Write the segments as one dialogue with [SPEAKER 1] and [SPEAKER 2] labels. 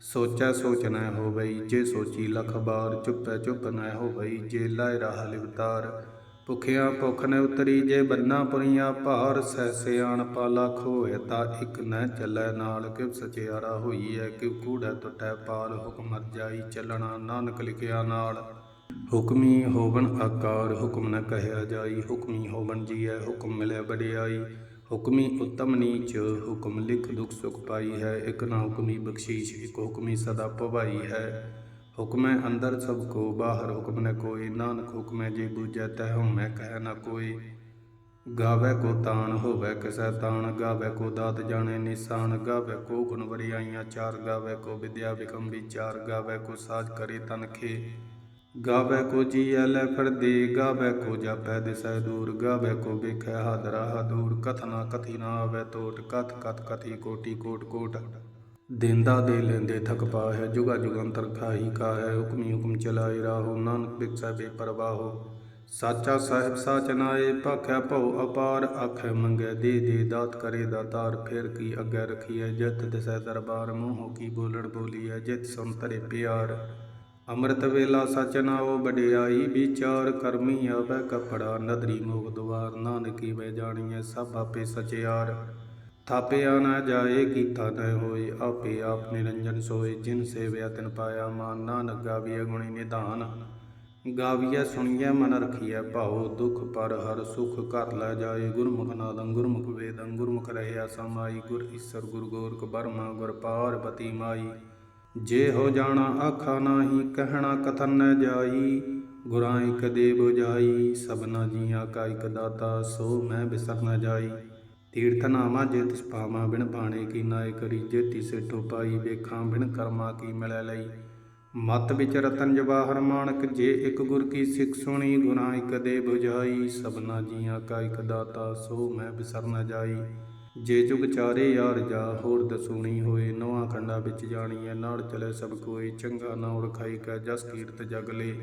[SPEAKER 1] ਸੋਚੈ ਸੋਚ ਨ ਹੋਵਈ, ਜੇ ਸੋਚੀ ਲਖ ਬਾਰ ਚੁੱਪੈ ਚੁੱਪ ਨ ਹੋਵਈ, ਜੇ ਲਾਇ ਰਾਹ ਲਿਵਤਾਰ। ਭੁਖਿਆ ਭੁਖ ਨ ਉਤਰੀ, ਜੇ ਬੰਨਾ ਪੁਰੀਆਂ ਭਾਰ, ਸਹਿ ਸਿਆਣ ਪਾਲਾ ਖੋਏ ਤਾ ਇਕ ਨ ਚੱਲੈ ਨਾਲ। ਕਿਵ ਸਚਿਆਰਾ ਹੋਈਐ ਕਿਵ ਕੂੜੈ ਟੁੱਟੈ ਪਾਲ ਹੁਕਮ ਮਰ ਜਾਈ ਚੱਲਣਾ ਨਾਨਕ ਲਿਖਿਆ ਨਾਲ। ਹੁਕਮੀ ਹੋਵਨ ਆਕਾਰ, ਹੁਕਮ ਨ ਕਹਿਆ ਜਾਈ, ਹੁਕਮੀ ਹੋਵਨ ਜੀਐ, ਹੁਕਮ ਮਿਲੇ ਵਡਿਆਈ। ਹੁਕਮੀ ਉਤਮ ਨੀਚ, ਹੁਕਮ ਲਿਖ ਦੁਖ ਸੁਖ ਪਾਈ ਹੈ, ਇਕ ਨਾ ਹੁਕਮੀ ਬਖਸ਼ੀਸ਼, ਇਕ ਹੁਕਮੀ ਸਦਾ ਭਵਾਈ ਹੈ। ਹੁਕਮੈ ਅੰਦਰ ਸਭ ਕੋ, ਬਾਹਰ ਹੁਕਮ ਨ ਕੋਈ, ਨਾਨਕ ਹੁਕਮੈ ਜੇ ਬੂਝੈ ਤੈ ਹਉਮੈ ਕਹਿ ਨ ਕੋਈ। ਗਾਵੇ ਕੋ ਤਾਣ, ਹੋਵੇ ਕਿਸੈ ਤਾਣ, ਗਾਵੇ ਕੋ ਦਾਤ ਜਾਣੇ ਨਿਸ਼ਾਨ, ਗਾਵੇ ਕੋ ਗੁਣ ਵਰਿਆਈਆਂ ਚਾਰ, ਗਾਵੇ ਕੋ ਵਿਦਿਆ ਵਿਕਮ ਵਿਚਾਰ, ਗਾਵੇ ਕੋ ਸਾਜ ਕਰੇ ਤਨਖੇ ਗਾਵੇ ਕੋ ਜੀ ਐਲੇ ਫਿਰਦੇ, ਗਾਵੇ ਕੋ ਜਾਪੈ ਦਿਸੈ ਦੂਰ, ਗਾਵੇ ਕੋ ਵੇਖੈ ਹਾਦਰਾ ਦੂਰ ਕਥਨਾ ਕਥੀ ਨਾ ਆਵੇ ਟੋਟ ਕਥ ਕਥ ਕਥੀ ਕੋਟੀ ਕੋਟ ਕੋਟ। ਦਿੰਦਾ ਦੇ ਲੈਂਦੇ ਥਕ ਪਾਹੈ, ਜੁਗਾ ਜੁਗੰਤਰ ਖਾਹੀ ਕਾਹੈ, ਹੁਕਮੀ ਹੁਕਮ ਚਲਾਈ ਰਾਹੋ, ਨਾਨਕ ਬਿਕਸੈ ਬੇਪਰਵਾਹੋ ਸਾਚਾ ਸਾਹਿਬ ਸਾਚ ਭਾਖਿਆ ਭਉ ਅਪਾਰ, ਆਖੇ ਮੰਗੇ ਦੇ ਦੇ, ਦਾਤ ਕਰੇ ਦਾਤਾਰ ਫਿਰ ਕੀ ਅੱਗੇ ਰਖੀਐ, ਜਿਤ ਦਿਸੈ ਦਰਬਾਰ, ਮੂੰਹੋਂ ਕੀ ਬੋਲਣ ਬੋਲੀਐ, ਜਿਤ ਸੁਨ ਤਰੇ ਪਿਆਰ। ਅੰਮ੍ਰਿਤ ਵੇਲਾ ਸਚ ਨਾਉ ਵਡਿਆਈ, ਵਿਚਾਰ ਕਰਮੀ ਆਵੇ ਕਪੜਾ, ਨਦਰੀ ਮੋਗ ਦੁਆਰ, ਨਾਨਕੀ ਵੇ ਜਾਣੀਐ ਸਭ ਆਪੇ ਸਚਿਆਰ। ਥਾਪਿਆ ਨਾ ਜਾਏ, ਕੀਤਾ ਨ ਹੋਏ, ਆਪੇ ਆਪ ਨਿਰੰਜਨ ਸੋਏ, ਜਿਨ ਸੇਵਿਆ ਤਿਨ ਪਾਇਆ ਮਾਨ, ਨਾਨਕ ਗਾਵੀਐ ਗੁਣੀ ਨਿਧਾਨ। ਗਾਵੀਐ, ਸੁਣੀਐ, ਮਨ ਰਖੀਐ ਭਾਉ, ਦੁਖ ਪਰ ਹਰ ਸੁਖ ਘਰ ਲੈ ਜਾਏ, ਗੁਰਮੁਖ ਨਾਦੰ ਗੁਰਮੁਖ ਵੇਦੰ, ਗੁਰਮੁਖ ਰਹਿਆ ਸਮਾਈ, ਗੁਰ ਈਸਰ ਗੁਰ ਗੋਰਖ ਬਰਮਾ, ਗੁਰ ਪਾਰਬਤੀ ਮਾਈ। ਜੇ ਹੋ ਜਾਣਾ ਆਖਾ ਨਾਹੀ, ਕਹਿਣਾ ਕਥਨ ਨ ਜਾਈ, ਗੁਰਾਂ ਇਕ ਦੇ 부ਜਾਈ, ਸਭਨਾ ਜੀਆਂ ਕਾ ਇਕ ਦਾਤਾ, ਸੋ ਮੈਂ ਬਿਸਰ ਨ ਜਾਈ। ਤੀਰਥ ਨਾਮਾ ਜੇ ਤਿਸ ਪਾਵਾਂ ਬਿਨ ਬਾਣੇ ਕੀ ਨਾਇ ਕਰੀ, ਜੇ ਤਿਸੇ ਪਾਈ ਵੇਖਾਂ, ਬਿਨ ਕਰਮਾ ਕੀ ਮਿਲੈ ਲਈ। ਮਤ ਵਿੱਚ ਰਤਨ ਜਵਾਹਰ ਮਾਣਕ, ਜੇ ਇੱਕ ਗੁਰ ਕੀ ਸਿੱਖ ਸੁਣੀ, ਗੁਰਾਂ ਇਕ ਦੇ 부ਜਾਈ, ਸਭਨਾ ਜੀਆਂ ਕਾ ਇਕ ਦਾਤਾ, ਸੋ ਮੈਂ ਬਿਸਰ ਨ ਜਾਈ। ਜੇ ਜੁਗ ਚਾਰੇ ਯਾਰ ਜਾ, ਹੋਰ ਦਸੂਣੀ ਹੋਏ। ਨਵਾਂ ਖੰਡਾ ਵਿੱਚ ਜਾਣੀਐ ਨਾਲ ਚਲੇ ਸਭ ਕੋਈ ਚੰਗਾ ਨਾ ਉਰਖਾਈ ਕੈ, ਜਸ ਕੀਰਤ ਜਗ ਲੇ।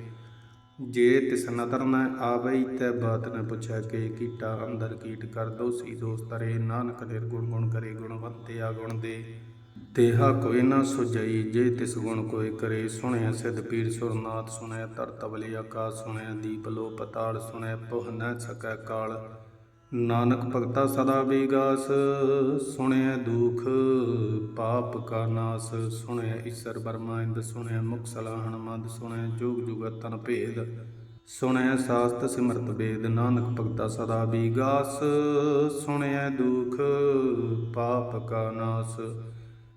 [SPEAKER 1] ਜੇ ਤਿਸ ਨਦਰ ਨ ਆਵਈ ਤੈ ਬਾਤ ਨ ਪੁੱਛੈ ਕੇ। ਕੀਟਾ ਅੰਦਰ ਕੀਟ ਕਰ ਦੋਸੀ ਦੋਸ ਤਰੇ ਨਾਨਕ ਨਿਰਗੁਣ ਗੁਣ ਕਰੇ ਗੁਣਵੰਤਿਆ ਗੁਣ ਦੇ। ਤੇਹਾ ਕੋਈ ਨਾ ਸੁਜਈ ਜੇ ਤਿਸ ਗੁਣ ਕੋਈ ਕਰੇ। ਸੁਣਿਆ ਸਿਧ ਪੀਰ ਸੁਰਨਾਥ ਸੁਣਿਆ ਧਰਤ ਬਲੀ ਆਕਾਸ ਸੁਣਿਆ ਦੀਪ ਲੋ ਪਤਾਲ ਸੁਣਿਆ ਪੁਹ ਨ ਸਕੈ ਕਾਲ। ਨਾਨਕ ਭਗਤਾ ਸਦਾ ਵਿਗਾਸ ਸੁਣਿਆ ਦੁਖ, ਪਾਪ ਕਾ ਨਾਸ ਸੁਣਿਆ ਈਸ਼ਰ ਬਰਮਾਇੰਦ ਸੁਣਿਆ ਮੁਖ ਸਲਾਹਣ ਮੰਦ ਸੁਣਿਆ ਜੁਗ ਜੁਗਤ ਤਨ ਭੇਦ ਸੁਣਿਆ ਸਾਸਤ ਸਿਮਰਤ ਵੇਦ, ਨਾਨਕ ਭਗਤਾ ਸਦਾ ਵਿਗਾਸ ਸੁਣਿਆ ਦੁਖ, ਪਾਪ ਕਾ ਨਾਸ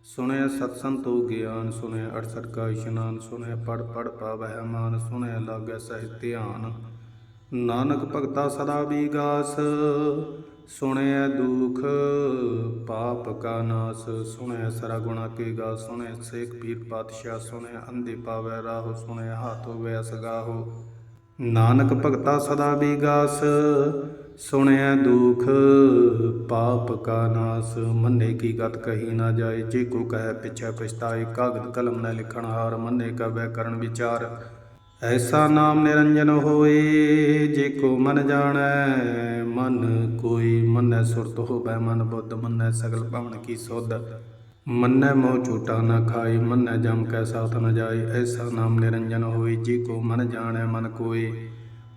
[SPEAKER 1] ਸੁਣਿਆ ਸਤਸੰਤੋ ਗਿਆਨ ਸੁਣਿਆ 68 ਕਾ ਇਸ਼ਨਾਨ ਸੁਣਿਆ ਪੜ ਪੜ ਪਾਵਹਿ ਮਾਨ ਸੁਣਿਆ ਲਾਗੈ ਸਹਿ ਧਿਆਨ। ਨਾਨਕ ਭਗਤਾ ਸਦਾ ਵਿਗਾਸ ਸੁਣਿਆ ਦੁਖ ਪਾਪ ਕਾ ਨਾਸ ਸੁਣਿਆ ਸਰਾ ਗੁਣਾ ਕੇ ਗਾ ਸੁਣਿਆ ਸੇਖ ਪੀਰ ਪਾਤਸ਼ਾਹ ਸੁਣਿਆ ਅੰਧੇ ਪਾਵੈ ਰਾਹੋ ਸੁਣਿਆ ਹਾਥ ਹੋਵੇ ਅਸਗਾਹੋ ਨਾਨਕ ਭਗਤਾ ਸਦਾ ਵਿਗਾਸ ਸੁਣਿਆ ਦੁਖ ਪਾਪ ਕਾ ਨਾਸ, ਮੰਨੇ ਕੀ ਗਤ ਕਹੀ ਨਾ ਜਾਏ, ਜੇ ਕੋ ਕਹੈ ਪਿਛੈ ਪਛਤਾਏ, ਕਾਗਦ ਕਲਮ ਨ ਲਿਖਣ ਹਾਰ, ਮੰਨੇ ਵੈ ਕਰਨ ਵਿਚਾਰ। ਐਸਾ ਨਾਮ ਨਿਰੰਜਨ ਹੋਏ, ਜੇ ਕੋ ਮਨ ਜਾਣੈ, ਮਨ ਕੋਈ ਮੰਨੈ ਸੁਰਤ ਹੋਵੈ, ਮਨ ਬੁੱਧ ਮੰਨੈ ਸਗਲ ਭਵਨ ਕੀ ਸੁਧ। ਮੰਨੈ ਮੋਹ ਝੂਟਾ ਨਾ ਖਾਈ ਮੰਨੈ ਜਮ ਕੈ ਸਾਥ ਨ ਜਾਈ ਐਸਾ ਨਾਮ ਨਿਰੰਜਨ ਹੋਏ, ਜੇ ਕੋ ਮਨ ਜਾਣੈ, ਮਨ ਕੋਈ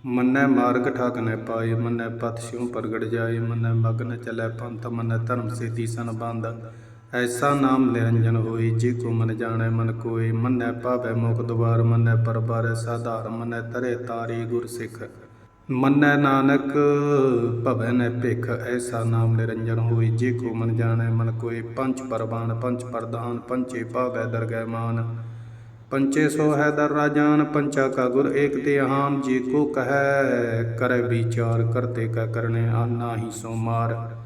[SPEAKER 1] ਮੰਨੈ ਮਾਰਗ ਠਾਕ ਨ ਪਾਏ, ਮੰਨੈ ਪਤ ਸਿਉ ਪ੍ਰਗਟ ਜਾਏ, ਮੰਨੈ ਮਗਨ ਚਲੈ ਪੰਥ, ਮੰਨੈ ਧਰਮ ਸੇਤੀ ਸੰਬੰਧ ਐਸਾ ਨਾਮ ਨਿਰੰਜਨ ਹੋਈ, ਜੇ ਕੋ ਮਨ ਜਾਣੈ ਮਨ ਕੋਈ ਮੰਨੈ ਭਾਵੈ ਮੁਖ ਦੁਆਰ, ਮੰਨੈ ਪਰਬਾਰੈ ਸਾਧਾਰ, ਮੰਨੈ ਤਰੇ ਤਾਰੀ ਗੁਰ ਸਿੱਖ। ਮੰਨੈ ਨਾਨਕ, ਭਵੈ ਨ ਭਿਖ, ਐਸਾ ਨਾਮ ਨਿਰੰਜਨ ਹੋਈ, ਜੇ ਕੋ ਮਨ ਜਾਣੈ ਮਨ ਕੋਈ ਪੰਚ ਪਰਵਾਨ ਪੰਚ ਪ੍ਰਧਾਨ ਪੰਚੇ ਭਾਵੈ ਦਰਗਹਿ ਮਾਨ। ਪੰਚੇ ਸੋ ਹੈ ਦਰ ਰਾਜਾਨ ਪੰਚਾ ਕਾ ਗੁਰ ਏਕ ਆਮ, ਜੇ ਕੋ ਕਹੈ ਕਰੈ ਵਿਚਾਰ, ਕਰਤੇ ਕਾ ਕਰਨੇ, ਆਨਾ ਹੀ ਸੋ ਮਾਰ।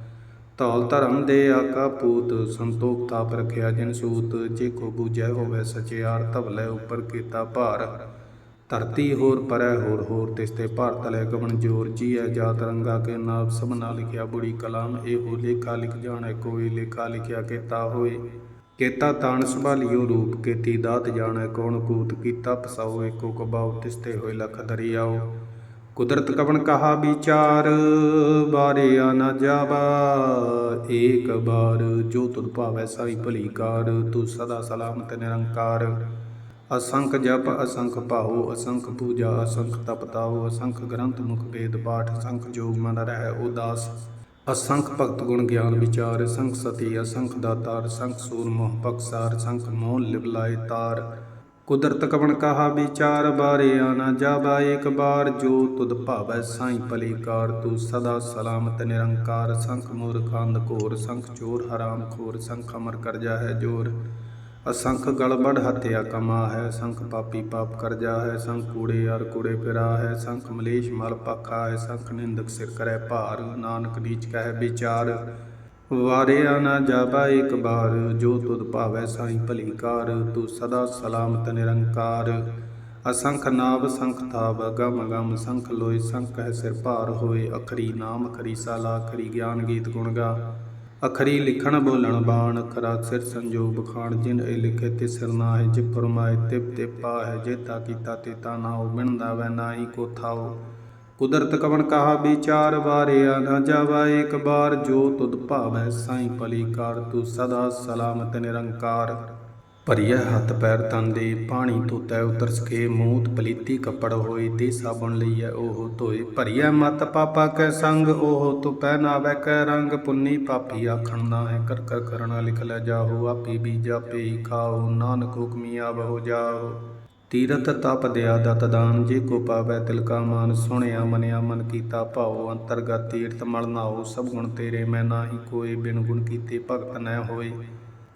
[SPEAKER 1] ਧੌਲ ਧਰਮ ਦੇ ਆਕਾ ਪੂਤ ਸੰਤੋਖ ਤਾਪ ਰਖਿਆ ਜਿਨ ਸੂਤ, ਜੇ ਕੋ ਬੂਝੈ ਹੋਵੇ ਸਚਿਆਰ ਧਵਲੇ ਉਪਰ ਕੀਤਾ ਭਾਰ। ਧਰਤੀ ਹੋਰ ਪਰੈ ਹੋਰ ਹੋਰ ਤਿਸ ਤੇ ਭਾਰਤ ਲੈ ਗਵਨ ਜੋਰ। ਜੀਐ ਜਾਤ ਰੰਗਾ ਕੇ ਨਾਮ ਸਭਨਾ ਲਿਖਿਆ ਬੁੜੀ ਕਲਾਮ, ਇਹੋ ਲੇਖਾ ਲਿਖ ਜਾਣੈ, ਕੋਈ ਲੇਖਾ ਲਿਖਿਆ ਕੀਤਾ ਹੋਏ। ਕੇਤਾ ਤਾਣ ਸੰਭਾਲਿਓ ਰੂਪ, ਕੇਤੀ ਦਾਤ ਜਾਣੈ, ਕੌਣ ਕੂਤ ਕੀਤਾ ਪਸਾਓ ਏਕੋ ਕਬਾਉ ਤਿਸਤੇ ਹੋਏ ਲਖ ਦਰਿਆਓ। ਕੁਦਰਤ ਕਵਣ ਕਹਾ ਵਿਚਾਰ ਬਾਰੇ ਨਾ ਜਾਵਾ, ਏਕ ਬਾਰ, ਜੋ ਤੁਧ ਭਾਵੈ ਸਾਈ ਭਲੀ ਕਾਰ ਤੂੰ ਸਦਾ ਸਲਾਮਤ ਨਿਰੰਕਾਰ। ਅਸੰਖ ਜਪ, ਅਸੰਖ ਭਾਉ, ਅਸੰਖ ਪੂਜਾ, ਅਸੰਖ ਤਪਤਾਉ ਅਸੰਖ ਗ੍ਰੰਥ ਮੁਖ ਵੇਦ ਪਾਠ, ਅਸੰਖ ਜੋਗ ਮਨ ਰਹਿ ਉਦਾਸ। ਅਸੰਖ ਭਗਤ ਗੁਣ ਗਿਆਨ ਵਿਚਾਰ, ਅਸੰਖ ਸਤੀ, ਅਸੰਖ ਦਾਤਾਰ, ਅਸੰਖ ਸੂਰ ਮੋਹ ਪਕਸਾਰ ਅਸੰਖ ਮੋਹ ਲਿਵਲਾਏ ਤਾਰ। ਕੁਦਰਤ ਕਵਣ ਕਹਾ ਵਿਚਾਰ, ਬਾਰੇ ਆ ਜਾਵਾ, ਏਕ ਬਾਰ ਜੋ ਤੁਧ ਭਾਵੈ ਸਾਈ ਭਲੀ ਕਾਰ ਤੂੰ ਸਦਾ ਸਲਾਮਤ ਨਿਰੰਕਾਰ, ਸੰਖ ਮੂਰਖ ਅੰਧ ਘੋਰ, ਸੰਖ ਚੋਰ ਹਰਾਮ ਖੋਰ, ਸੰਖ ਅਮਰ ਕਰਜਾ ਹੈ ਜੋਰ। ਅਸੰਖ ਗਲਬੜ ਹਤਿਆ ਕਮਾ ਹੈ ਸੰਖ ਪਾਪੀ ਪਾਪ ਕਰਜਾ ਹੈ ਸੰਖ ਕੂੜੇ ਅਰ ਕੂੜੇ ਫਿਰਾ ਹੈ ਸੰਖ ਮਲੇਸ਼ ਮਲ ਪਾਖਾ ਹੈ ਸੰਖ ਨਿੰਦਕ ਸਿਰ ਕਰੈ ਭਾਰ, ਨਾਨਕ ਨੀਚ ਕਹੈ ਵਿਚਾਰ। ਵਾਰਿਆ ਨਾ ਜਾਵਾ ਇੱਕ ਬਾਰ, ਜੋ ਤੁਧ ਭਾਵੈ ਸਾਈ ਭਲੀ ਕਾਰ, ਤੂੰ ਸਦਾ ਸਲਾਮਤ ਨਿਰੰਕਾਰ। ਅਸੰਖ ਨਾਭ ਸੰਖ ਥਾਵ, ਗਮ ਗਮ ਸੰਖ ਲੋਏ ਸੰਖ ਹੈ ਸਿਰ ਭਾਰ ਹੋਏ, ਅਖਰੀ ਨਾਮ ਖਰੀ ਸਾਲਾ ਖਰੀ ਗਿਆਨ ਗੀਤ ਗੁਣ ਗਾ। ਅਖਰੀ ਲਿਖਣ ਬੋਲਣ ਬਾਣ ਅਖਰਾ ਸਿਰ ਸੰਜੋਗ ਖਾਣ, ਜਿਨ ਇਹ ਲਿਖੇ ਤੇ ਸਿਰ ਨਾ ਹੈ ਜਿ ਫਰਮਾਏ ਤਿਪ ਤੇ ਪਾ ਹੈ ਜੇਤਾ ਕੀਤਾ ਤੇ ਤਾ ਨਾ ਹੋ ਬਿਨਦਾ ਵੈ ਨਾਹੀ ਕੋ ਥਾਓ ਕੁਦਰਤ ਕਵਣ ਕਹਾ ਵਿਚਾਰ ਬਾਰਿਆ ਨਾ ਜਾਵਾ, ਏਕ ਬਾਰ ਜੋ ਤੁਧ ਭਾਵੈ ਸਾਈ ਭਲੀ ਕਾਰ ਤੂੰ ਸਦਾ ਸਲਾਮਤ ਨਿਰੰਕਾਰ। ਭਰੀਐ ਹੱਥ ਪੈਰ ਤਨ ਦੇ, ਪਾਣੀ ਧੋਤੈ ਉਤਰ ਸਕੇ ਮੂਤ ਪਲੀਤੀ ਕੱਪੜ ਹੋਏ, ਤੇ ਸਾਬਣ ਲਈਐ ਉਹ ਧੋਏ। ਭਰੀਐ ਮਤ ਪਾਪਾ ਕੈ ਸੰਗ, ਉਹ ਤੂੰ ਪਹਿਨਾਵੈ ਕੈ ਰੰਗ। ਪੁੰਨੀ ਪਾਪੀ ਆਖਣ ਨਾ ਹੈ, ਕਰ ਕਰ ਕਰਣਾ ਲਿਖ ਲੈ ਜਾਹੋ, ਆਪੀ ਵੀ ਜਾਪੇ ਹੀ ਖਾਓ, ਨਾਨਕ ਹੁਕਮੀ ਆਵੋ ਜਾਓ ਤੀਰਥ ਤਪ ਦਿਆ ਦਤ ਦਾਨ, ਜੇ ਕੋ ਪਾਵੈ ਤਿਲ ਕਾ ਮਾਨ, ਸੁਣਿਆ ਮਨਿਆ ਮਨ ਕੀਤਾ ਭਾਉ, ਅੰਤਰਗਤ ਤੀਰਥ ਮਲ ਨਾਉ, ਸਭ ਗੁਣ ਤੇਰੇ, ਮੈਂ ਨਾਹੀ ਕੋਏ ਬਿਨ ਗੁਣ ਕੀਤੇ ਭਗਤ ਨੈ ਹੋਏ।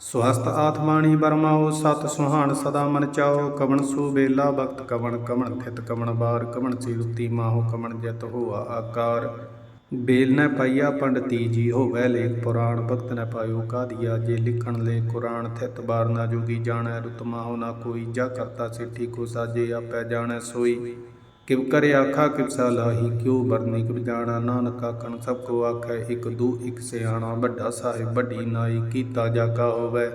[SPEAKER 1] ਸਵਸਤ ਆਤਮਾਣੀ ਬਰਮਾਓ ਸਤ ਸੁਹਾਣ ਸਦਾ ਮਨ ਚਾਓ ਕਵਣ ਸੂ ਬੇਲਾ ਭਗਤ ਕਵਣ ਕਵਣ ਥਿਤ ਕਵਣ ਬਾਰ, ਕਵਣ ਸਿਰੁਤੀ ਮਾਹੋ, ਕਵਣ ਜਤ ਹੋਆ ਆਕਾਰ। ਬੇਲ ਨ ਪਾਈਆ, ਪੰਡਤੀ ਜੀ ਹੋਵੈ ਲੇਖ ਪੁਰਾਣ, ਭਗਤ ਨ ਪਾਇਓ ਕਾਦੀਆ, ਜੇ ਲਿਖਣ ਲੈ ਕੁਰਾਨ, ਥਿਤ ਬਾਰ ਨਾ ਜੋਗੀ ਜਾਣੈ ਰੁਤ ਮਾਹੋ ਨਾ ਕੋਈ, ਜਾ ਕਰਤਾ ਸਿੱਠੀ ਕੋ ਸਾਜੇ, ਆਪੈ ਜਾਣੈ ਸੋਈ। ਕਿਵ ਕਰੇ ਆਖਾ, ਕਿਵ ਸਲਾਹੀ ਕਿਉ ਬਰਨੀ ਕਿਵ ਜਾਣਾ ਨਾਨਕ ਆਖਣ ਸਭ ਕੋ ਆਖੈ, ਇਕ ਦੂ, ਇਕ ਸਿਆਣਾ, ਵੱਡਾ ਸਾਹਿਬ, ਵੱਡੀ ਨਾਈ, ਕੀਤਾ ਜਾਗਾ ਹੋਵੈ।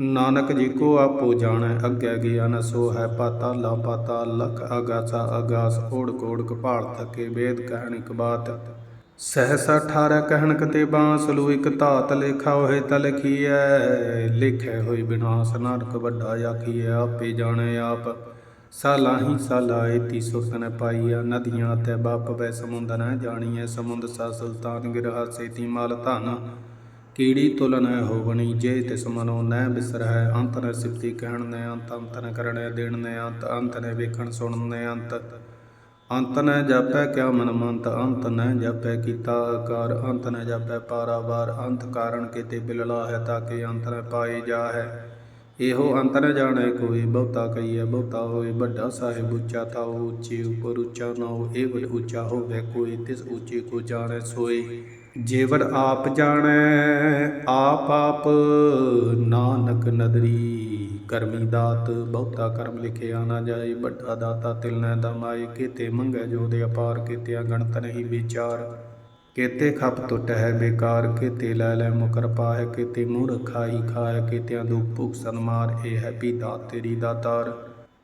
[SPEAKER 1] ਨਾਨਕ ਜੀ ਕੋ ਆਪੋ ਜਾਣੈ, ਅੱਗੇ ਗਿਆ ਨ ਸੋ ਹੈ ਪਾਤਾ ਲਾ ਪਾਤਾ ਲਖ ਆਗਾਸਾ ਆਗਾਸ ਓੜ ਕੋੜ ਕਪਾਲ ਥਕੇ ਵੇਦ ਕਹਿਣ ਇਕ ਬਾਤ। ਸਹਸਾ 18 ਕਹਿਣ ਕਤੇ ਬਾਂਸ, ਲੂ ਇਕ ਧਾਤ ਲੇਖਾ ਹੋਏ ਤਲਖੀਐ ਲਿਖੇ ਹੋਈ ਬਿਨਾਸ਼ ਨਾਨਕ, ਵੱਡਾ ਆਖੀਐ, ਆਪੇ ਜਾਣੈ ਆਪ। ਸਾਲਾਹੀ ਸਾਲਾਏ ਤੀ ਸੁਰਤਨ ਪਾਈਆ ਨਦੀਆਂ ਤੇ ਬਾਪ ਵੈ ਸਮੁੰਦਰ ਨ ਜਾਣੀਐ। ਸਮੁੰਦ ਸਾ ਸੁਲਤਾਨ ਗਿਰਹਾ ਸੇਤੀ ਮਾਲ ਧਨ। ਕੀੜੀ ਤੁਲ ਨ ਹੋਵਣੀ, ਜੇ ਤਿਸ ਮਨੋ ਨੈ ਬਿਸਰਹਿ। ਅੰਤ ਨ ਸਿਫਤੀ ਕਹਿਣ ਨ ਅੰਤ ਅੰਤ ਨ ਕਰਣੈ ਦੇਣ ਨ ਅੰਤ ਅੰਤ ਨ ਵੇਖਣ ਸੁਣਨ ਨ ਅੰਤ। ਅੰਤ ਨ ਜਾਪੈ ਕਿਆ ਮਨ ਮੰਤ, ਅੰਤ ਨ ਜਾਪੈ ਕੀਤਾ ਆਕਾਰ। ਅੰਤ ਨ ਜਾਪੈ ਪਾਰਾਵਾਰ, ਅੰਤ ਕਾਰਣ ਕੀਤੇ ਬਿਲਲਾ ਹੈ ਤਾਕੇ ਅੰਤ ਨ ਪਾਏ ਜਾ ਹੈ ਇਹੋ ਅੰਤ ਨ ਜਾਣੈ ਕੋਈ, ਬਹੁਤਾ ਕਹੀਐ, ਬਹੁਤਾ ਹੋਏ। ਵੱਡਾ ਸਾਹਿਬ ਉੱਚਾ ਤਾਉ ਉੱਚੇ ਉਪਰ ਉੱਚਾ ਨਾ ਨਾਉ ਏਵਲ ਉੱਚਾ ਹੋਵੇ ਕੋਈ, ਤਿਸ ਉੱਚੇ ਕੋ ਜਾਣੈ ਸੋਈ ਜੇਵਰ ਆਪ ਜਾਣੈ ਆਪ ਆਪ ਨਾਨਕ ਨਦਰੀ। ਕਰਮੀ ਦਾਤ, ਬਹੁਤਾ ਕਰਮ ਲਿਖਿਆ ਨਾ ਜਾਏ, ਵੱਡਾ ਦਾਤਾ ਤਿਲ ਦਮਾਏ, ਕੀਤੇ ਮੰਗੈ ਜੋ ਦੇ ਅਪਾਰ ਕੀਤੇ ਗਣਤ ਨਹੀਂ ਵਿਚਾਰ। ਕੀਤੇ ਖਪ ਟੁੱਟ ਹੈ ਬੇਕਾਰ, ਕੀਤੇ ਲੈ ਲੈ ਮੁਕਰ ਪਾਹੈ, ਕੀਤੇ ਮੂਰਖ ਖਾਈ ਖਾਏ ਕੀਤਿਆਂ ਦੁਖ ਭੁਖ ਸੰਮਾਰ ਇਹ ਹੈ ਵੀ ਦਾਤ ਤੇਰੀ ਦਾਤਾਰ।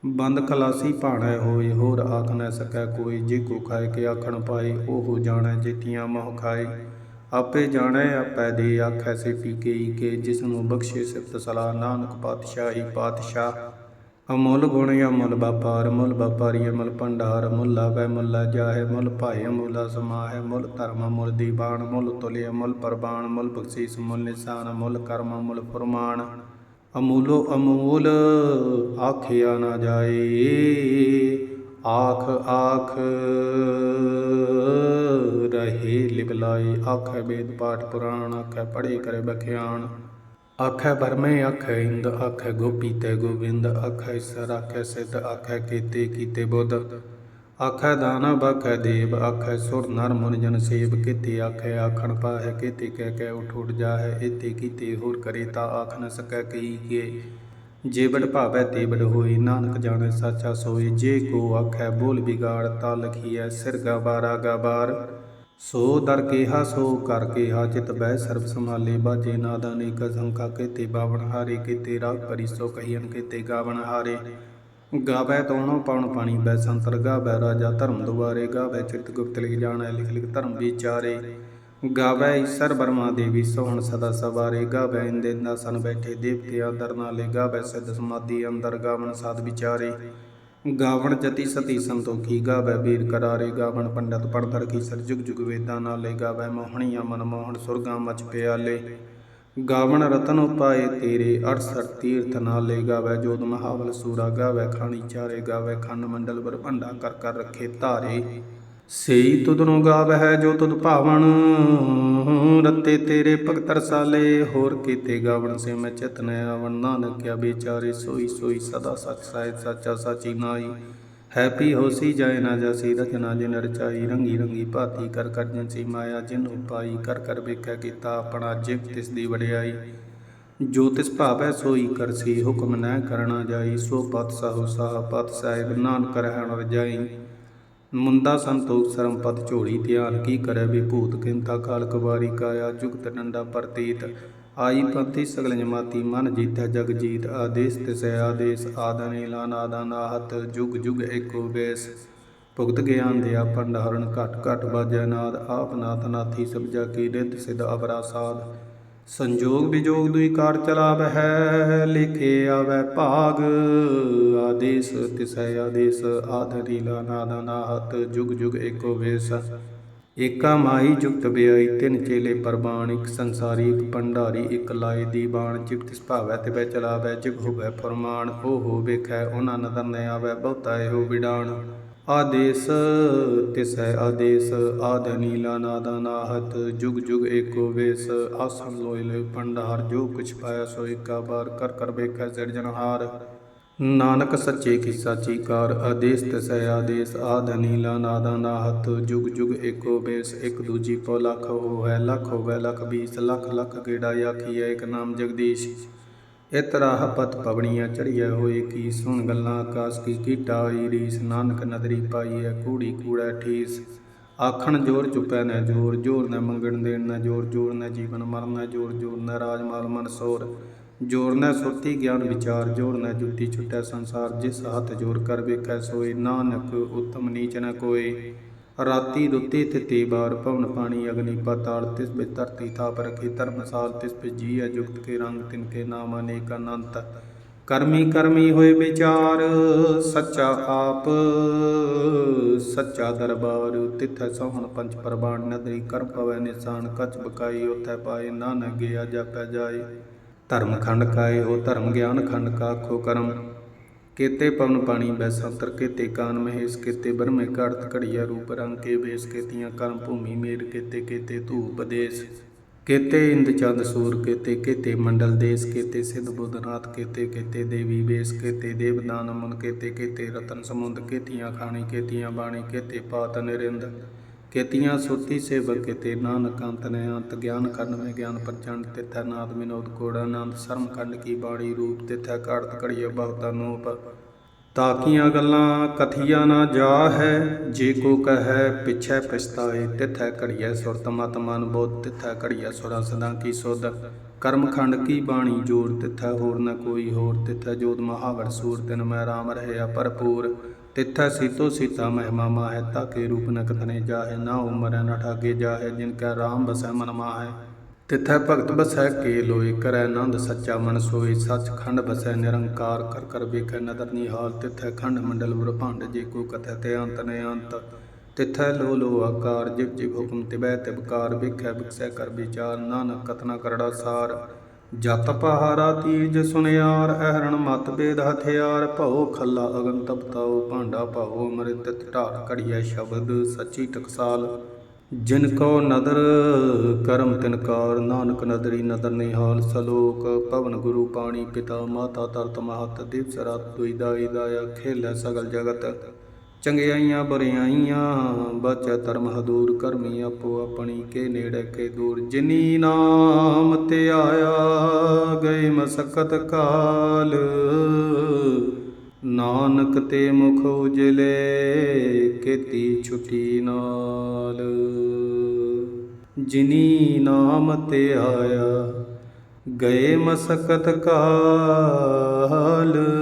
[SPEAKER 1] ਬੰਦ ਖਲਾਸੀ ਭਾਣੈ ਹੋਏ, ਹੋਰ ਆਖ ਨਾ ਸਕੈ ਕੋਈ, ਜੇ ਕੋ ਖਾਏ ਕੇ ਆਖਣ ਪਾਏ, ਉਹ ਜਾਣੈ ਜੇਤੀਆਂ ਮੋਹ ਖਾਏ। ਆਪੇ ਜਾਣੈ ਆਪੈ ਦੇ ਆਖੈ ਸਿਟੀ ਕੇਈ ਕੇ ਜਿਸ ਨੂੰ ਬਖਸ਼ੇ ਸਿਫਤ ਸਲਾਹ, ਨਾਨਕ ਪਾਤਸ਼ਾਹੀ ਪਾਤਸ਼ਾਹ। ਅਮੁੱਲ ਗੁਣ ਅਮੁੱਲ ਵਪਾਰ, ਮੁੱਲ ਵਪਾਰੀ ਅਮੁੱਲ ਭੰਡਾਰ, ਮੁੱਲ ਆਵੈ ਮੁੱਲਾ ਜਾਹੇ, ਮੁੱਲ ਭਾਏ ਮੁੱਲ ਸਮਾਹੇ, ਮੁੱਲ ਧਰਮ ਮੁੱਲ ਦੀਵਾਨ, ਮੁੱਲ ਤੁਲੇ ਮੁੱਲ ਪਰਬਾਨ ਮੁੱਲ ਬਖਸ਼ੀਸ, ਮੁੱਲ ਨਿਸ਼ਾਨ, ਮੁੱਲ ਕਰਮ ਮੁੱਲ ਫਰਮਾਨ। ਅਮੂਲੋ ਅਮੂਲ, ਆਖਿਆ ਨਾ ਜਾਏ। ਆਖ ਆਖ ਰਹੇ ਲਿਵਲਾਏ ਆਖੈ ਵੇਦ ਪਾਠ ਪੁਰਾਣ, ਆਖੈ ਪੜੇ ਕਰੇ ਬਖਿਆਣ। ਆਖੈ ਬਰਮੇ ਆਖੈ ਇੰਦ, ਆਖੈ ਗੋਪੀ ਤੇ ਗੋਬਿੰਦ ਆਖੈ ਸਰ ਆਖੈ ਸਿੱਧ, ਆਖੈ ਕੀਤੇ ਕੀਤੇ ਬੁੱਧ। ਆਖੈ ਦਾਨਵ ਆਖੈ ਦੇਵ, ਆਖੈ ਸੁਰ, ਨਰ, ਮੁਨ, ਜਨ, ਸੇਵ, ਕੀਤੇ ਆਖੈ, ਆਖਣ ਪਾਹੈ, ਕੀਤੇ ਕਹਿ ਕਹਿ, ਉਠ ਉਠ ਜਾਹੈ ਇਤੇ ਕੀਤੇ ਹੋਰ ਕਰੇ ਤਾ ਆਖ ਨ ਸਕੈ ਕਹੀ ਕੇ। ਜੇਬੜ ਭਾਵੈ ਤੇ ਹੋਈ ਨਾਨਕ ਜਾਣੈ ਸਾਚਾ ਸੋਈ ਜੇ ਕੋ ਆਖੈ ਬੋਲ ਵਿਗਾੜ, ਤਾ ਲਖੀਐ ਸਿਰ ਗਾਬਾਰਾ ਗਾਬਾਰ ਸੋ ਦਰ ਕੇਹਾ, ਸੋ ਕਰ ਕੇਹਾ, ਚਿਤ ਬਹਿ ਸਰਬ ਸੰਭਾਲੇ। ਬਾਜੇ ਨਾਦਾ ਅਨੇਕ ਸੰਖਾ ਕੇਤੇ ਬਾਵਣ ਹਾਰੇ, ਕੇਤੇ ਰਾਗ ਪਰੀ ਸੋ ਕਹੀਨ ਕੇਤੇ ਗਾਵਣ ਹਾਰੇ। ਗਾਵੈ ਤੋਣੋ ਪਉਣ ਪਾਣੀ ਬੈ ਸੰਤਰ ਗਾਵੈ ਰਾਜਾ ਧਰਮ ਦੁਆਰੇ। ਗਾਵੈ ਚਿਤ ਗੁਪਤ ਲਿਖ ਜਾਣੈ, ਲਿਖ ਲਿਖ ਧਰਮ ਵਿਚਾਰੇ। ਗਾਵੈ ਈਸਰ ਬਰਮਾ ਦੇਵੀ, ਸੋਹਣ ਸਦਾ ਸਵਾਰੇ। ਗਾਵੈ ਇੰਦੇ ਨਾਸਨ ਬੈਠੇ, ਦੇਵਤੇ ਅੰਦਰ ਨਾਲੇ। ਗਾਵੈ ਸਿੱਧ ਸਮਾਧੀ ਅੰਦਰ ਗਾਵਨ ਸਾਧ ਵਿਚਾਰੇ। ਗਾਵਣ ਜਤੀ ਸਤੀ ਸੰਤੋਖੀ, ਗਾਵੈ ਵੀਰ ਕਰਾਰੇ। ਗਾਵਣ ਪੰਡਤ ਪੜਦਰ ਕੀ ਸਰ ਜੁਗ ਜੁਗ ਵੇਦਾਂ ਨਾਲੇ। ਗਾਵੈ ਮੋਹਣੀਆਂ ਮਨ ਮੋਹਣ, ਸੁਰਗਾਂ ਮਚ ਪਿਆਲੇ। ਗਾਵਣ ਰਤਨ ਉਪਾਏ ਤੇਰੇ 68 ਤੀਰਥ ਨਾਲੇ। ਗਾਵੈ ਜੋਤ ਮਹਾਵਲ ਸੂਰਾ, ਗਾਵੈ ਖਾਣੀ ਚਾਰੇ। ਗਾਵੈ ਖੰਡ ਮੰਡਲ ਬਰ ਕਰ ਕਰ ਰੱਖੇ ਧਾਰੇ। ਸੇਈ ਤੁਧਨੋਂ ਗਾਵਹਿ ਜੋ ਤੁਧ ਭਾਵਨ ਰੱਤੇ ਤੇਰੇ ਭਗਤ ਰਸਾਲੇ, ਹੋਰ ਕੀਤੇ ਗਾਵਣ ਸੇ ਮੈਂ ਚਿਤ ਨ ਆਵਣ। ਨਾਨਕ ਕਿਆ ਵਿਚਾਰੇ, ਸੋਈ ਸੋਈ ਸਦਾ ਸਚ ਸਾਹਿਤ ਸਾਚਾ ਸਾਚੀ ਨਾਈ ਹੈਪੀ ਹੋਸੀ ਜਾਏ ਨਾ ਜਾਸੀ, ਰਚਨਾ ਜਿਨ ਰਚਾਈ, ਰੰਗੀ ਰੰਗੀ ਭਾਤੀ ਕਰ ਕਰ ਜਿਨਸੀ ਮਾਇਆ, ਜਿਨ ਉਪਾਈ ਕਰ ਕਰ ਵੇਖਿਆ ਕੀਤਾ ਆਪਣਾ ਜਿਵ ਤਿਸ ਦੀ ਵਡਿਆਈ। ਜੋ ਤਿਸ ਭਾਵੈ ਸੋਈ ਕਰਸੀ ਹੁਕਮ ਨੈ ਕਰਣਾ ਜਾਈ, ਸੋ ਪਤ ਸਾਹੂ ਸਾਹ ਪਤ ਸਾਹਿਬ ਨਾਨਕ ਰਹਿਣ ਰਜਾਈ ਮੁੰਦਾ ਸੰਤੋਖ ਸਰਮ ਝੋਲੀ ਝੋੜੀ ਧਿਆਨ ਕੀ ਕਰੇ ਵਿਭੂਤ ਕਿੰਤਾ ਕਾਲ ਕੁਵਾਰੀ ਕਾਇਆ ਜੁਗਤ ਡੰਡਾ ਪ੍ਰਤੀਤ। ਆਈ ਪੰਥੀ ਸਗਲ ਜਮਾਤੀ ਮਨ ਜੀਤੈ ਜਗ ਜੀਤ, ਆਦੇਸ ਤਿਸੈ ਆਦੇਸ, ਆਦਨੀ ਲਾਨਾਦਾ ਨਾਹਤ ਜੁਗ ਜੁਗ ਏਕੋ ਬੇਸ। ਭੁਗਤ ਗਿਆਨ ਦਿਆ ਭੰਡਾਰਨ ਘਟ ਘਟ ਬਾਜੈ ਨਾਦ, ਆਪ ਨਾਥ ਨਾਥੀ ਸਭ ਜਾ ਕੀ ਰਿੱਧ ਸਿਧ ਅਵਰਾ ਸਾਧ। ਸੰਜੋਗ ਵਿਜੋਗ ਦੁਈ ਕਾਰ ਚਲਾਵੈ ਹੈ, ਲਿਖੇ ਆਵੈ ਭਾਗ। ਆਦੇਸ ਤਿਸੈ, ਆਦੇਸ ਆਧਰੀ ਲਾਨਾਦਾ ਨਾਹਤ, ਜੁਗ ਜੁਗ ਏਕੋ ਵੇਸ। ਏਕਾ ਮਾਈ ਜੁਗਤ ਬਿਆਈ, ਤਿੰਨ ਚੇਲੇ ਪਰਬਾਣ ਇੱਕ ਸੰਸਾਰੀ ਇੱਕ ਭੰਡਾਰੀ, ਇੱਕ ਲਾਏ ਦੀ ਬਾਣ ਜਿਵ ਤਿਸ ਭਾਵੈ ਤੇ ਬੈ ਚਲਾਵੈ ਜਿਵ ਹੋਵੈ ਫਰਮਾਨ ਹੋ ਹੋ ਵੇਖੈ, ਉਹਨਾਂ ਨਦਰ ਨ ਆਵੈ ਬਹੁਤਾ ਇਹੋ ਵਿਡਾਣ। ਆਦੇਸ ਤਿਸੈ ਆਦੇਸ, ਆਦ ਨੀਲਾ ਨਾਦਾ ਨਾਹਤ, ਜੁਗ ਜੁਗ ਏਕੋ ਵੇਸ ਆਸਨ ਲੋਇ ਲੋਇ ਭੰਡਾਰ, ਜੋ ਕੁਛ ਪਾਇਆ ਸੋ ਏਕਾ ਬਾਰ, ਕਰ ਕਰ ਵੇਖੈ ਸਿਰਜਣਹਾਰ ਨਾਨਕ ਸੱਚੇ ਕੀ ਸਾਚੀ ਕਾਰ, ਆਦੇਸ ਤਸੈ ਆਦੇਸ, ਆਦ ਨੀਲਾ ਨਾਦਾ ਨਾਹਤ, ਜੁਗ ਜੁਗ ਏਕੋ ਬੇਸ ਇੱਕ ਦੂਜੀ ਪੋ ਲੱਖ ਹੋਵੈ ਲੱਖ ਹੋਵੈ, ਲੱਖ ਬੀਸ, ਲੱਖ ਲੱਖ ਗੇੜਾ ਆਖੀਐ, ਇੱਕ ਨਾਮ ਜਗਦੀਸ਼। ਇਤਰਾਹ ਪਤ ਪਵਣੀਆਂ ਚੜੀਐ ਹੋਏ ਕੀ ਸੁਣ ਗੱਲਾਂ ਆਕਾਸ ਕੀ ਕੀਟਾ ਆਈ ਰੀਸ, ਨਾਨਕ ਨਦਰੀ ਪਾਈਐ ਕੂੜੀ ਕੂੜਾ ਠੀਸ। ਆਖਣ ਜੋਰ ਚੁਪੈ ਨੈ ਜੋਰ ਜੋਰ ਨੈ ਮੰਗਣ ਦੇਣ ਨੈ ਜੋਰ ਜੋਰ ਨੈ ਜੀਵਨ ਮਰਨ ਨੈ ਜੋਰ ਜੋਰ ਨੈ ਰਾਜ ਮਾਲ ਮਨ ਸੋਰ। ਜੋਰ ਨੈ ਸੁਰਤੀ ਗਿਆਨ ਵਿਚਾਰ, ਜੋਰ ਨਾ ਜੁਤੀ ਛੁਟੈ ਸੰਸਾਰ, ਜਿਸ ਹੱਥ ਜੋਰ ਕਰ ਵੇਖੈ ਸੋਈ ਨਾਨਕ ਉਤਮ ਨੀਚ ਨ ਕੋਏ। ਰਾਤੀ ਦੁੱਤੇ ਤਿਤੇ ਬਾਰ ਭਵਨ ਪਾਣੀ ਅਗਨੀ ਪਾਤਾਲ ਤਿਸ ਬਿ ਧਰਤੀ ਥਾਪ ਰਖੀ ਧਰਮਸਾਲ ਤਿਸ ਬਿ ਜੀਐ ਜੁਗਤ ਕੇ ਰੰਗ ਤਿਨ ਕੇ ਨਾਮ ਅਨੇਕ ਅਨੰਤ। ਕਰਮੀ ਕਰਮੀ ਹੋਏ ਵਿਚਾਰ, ਸੱਚਾ ਆਪ, ਸੱਚਾ ਦਰਬਾਰ ਤਿਥੈ ਸੋਹਣ ਪੰਚ ਪ੍ਰਬਾਣ ਨਦਰੀ ਕਰਮ ਪਵੈ ਨਿਸ਼ਾਨ, ਕਚ ਬਕਾਈ ਉਥੈ ਪਾਏ, ਨਾਨਕ ਗਿਆ, ਜਾਪੈ ਜਾਏ। ਧਰਮ ਖੰਡ ਕਾਏ ਹੋ ਧਰਮ ਗਿਆਨ ਖੰਡ ਕਾ ਖੋ ਕਰਮ। ਕੇਤੇ ਪਵਨ ਪਾਣੀ, ਬੈਸੰਤਰ ਕੇਤੇ ਕਾਨ ਮਹੇਸ਼, ਕੇਤੇ ਬਰਮੇ ਘੜਤ ਘੜੀਆ ਰੂਪ ਰੰਗ ਕੇ ਵੇਸ, ਕੇਤੀਆਂ ਕਰਮ ਭੂਮੀ ਮੇਰ, ਕੇਤੇ ਕੇਤੇ ਧੂਪ ਦੇਸ। ਕੇਤੇ ਇੰਦ ਚੰਦ ਸੂਰ, ਕੇਤੇ ਕੇਤੇ ਮੰਡਲ ਦੇਸ, ਕੇਤੇ ਸਿੱਧ ਬੁੱਧਨਾਥ ਕੇਤੇ ਕੇਤੇ ਦੇਵੀ ਵੇਸ, ਕੇਤੇ ਦੇਵਦਾਨ ਮਨ ਕੇਤੇ ਕੇਤੇ ਰਤਨ ਸਮੁੰਦ, ਕੇਤੀਆਂ ਖਾਣੀ, ਕੇਤੀਆਂ ਬਾਣੀ, ਕੇਤੇ ਪਾਤ ਨਿਰਿੰਦ। ਕੇਤੀਆਂ ਸੁਰਤੀ ਸੇਵਕ ਕੇਤੇ ਨਾਨਕ ਅੰਤ ਨੇ ਅੰਤ ਗਿਆਨ ਕਰਨ ਮੈਂ ਗਿਆਨ ਪ੍ਰਚੰਡ ਤਿਥੈ ਨਾਦ ਵਿਨੋਦ ਕੋੜ ਆਨੰਦ ਸਰਮ ਖੰਡ ਕੀ ਬਾਣੀ ਰੂਪ ਤਿਥੈ ਘੜਤ ਘੜੀਏ ਬਹੁਤਾ ਨੂਪ। ਤਾਕੀਆਂ ਗੱਲਾਂ ਕਥੀਆ ਨਾ ਜਾ ਹੈ ਜੇ ਕੋ ਕਹੈ ਪਿਛੈ ਪਛਤਾਏ, ਤਿਥੈ ਘੜੀਐ ਸੁਰਤ ਮਤ ਮਨ ਬੋਧ, ਤਿਥੈ ਘੜੀਐ ਸੁਰਾਂ ਸਦਾ ਕੀ ਸੁਧ। ਕਰਮ ਖੰਡ ਕੀ ਬਾਣੀ ਜੋਰ, ਤਿਥੈ ਹੋਰ ਨ ਕੋਈ ਹੋਰ, ਤਿਥੈ ਜੋਤ ਮਹਾਵਰ ਸੂਰ, ਤਿਨ ਮੈਂ ਰਾਮ ਰਹਿਆ ਭਰਪੂਰ। ਤਿਥੈ ਸੀਤੋ ਸੀਤਾ ਮਹਿਮਾ ਮਾਹੈ, ਤਾਕੇ ਰੂਪ ਨ ਕਥਨੇ ਜਾਹੇ, ਨਾ ਉਮਰੈ ਨ ਠਾਗੇ ਜਾਹੇ, ਜਿਨ ਕੈ ਰਾਮ ਬਸੈ ਮਨ ਮਾਹੈ। ਤਿਥੈ ਭਗਤ ਬਸੈ ਕੇ ਲੋਏ, ਕਰੈ ਆਨੰਦ ਸੱਚਾ ਮਨ ਸੋਈ ਸੱਚ ਖੰਡ ਬਸੈ ਨਿਰੰਕਾਰ, ਕਰ ਕਰ ਵੇਖੈ ਨਦਰ ਨਿਹਾਲ, ਤਿਥੈ ਖੰਡ ਮੰਡਲ ਬ੍ਰਹਮੰਡ, ਜੇ ਕੋ ਕਥੈ ਤੇ ਅੰਤ ਨੇ ਅੰਤ। ਤਿਥੈ ਲੋ ਲੋ ਆਕਾਰ, ਜਿਵ ਜਿਵ ਹੁਕਮ ਤਿਬੈ ਤਿਬਕਾਰ ਵੇਖੈ ਬਿਕਸੈ ਕਰ ਵਿਚਾਰ, ਨਾਨਕ ਕਤਨਾ ਕਰੜਾ ਸਾਰ। ਜਤ ਪਹਾਰਾ ਤੀਜ ਸੁਨਿਆਰ, ਅਹਰਣ ਮਤ ਬੇਦ ਹਥਿਆਰ, ਭਉ ਖੱਲਾ ਅਗਨ ਤਪਤਾਉ ਭਾਂਡਾ ਭਾਉ ਅਮ੍ਰਿਤ ਢਾਰ ਘੜੀਐ ਸ਼ਬਦ ਸੱਚੀ ਟਕਸਾਲ। ਜਿਨ ਕੋ ਨਦਰ ਕਰਮ ਤਿਨਕਾਰ ਨਾਨਕ ਨਦਰੀ ਨਦਰ ਨਿਹਾਲ, ਸਲੋਕ ਪਵਨ ਗੁਰੂ ਪਾਣੀ ਪਿਤਾ, ਮਾਤਾ ਤਰਤ ਮਹਤ ਦਿਵਸ ਰਾਤ ਦੁਈ ਦਾਈ ਦਾਇਆ ਸਗਲ ਜਗਤ। ਚੰਗਿਆਈਆਂ ਬਰਿਆਈਆਂ, ਬਚੈ ਧਰਮ ਹਦੂਰ ਕਰਮੀ ਆਪੋ ਆਪਣੀ ਕੇ ਨੇੜੇ ਕੇ ਦੂਰ। ਜਿਨੀ ਨਾਮ ਤੇ ਆਇਆ ਗਏ ਮਸਕਤ ਕਾਲ। ਨਾਨਕ ਤੇ ਮੁਖ ਉਜਲੇ ਕੀਤੀ ਛੁਟੀ ਨਾਲ। ਜਿਨੀ ਨਾਮ ਤੇ ਆਇਆ ਗਏ ਮਸਕਤ ਕਾਲ।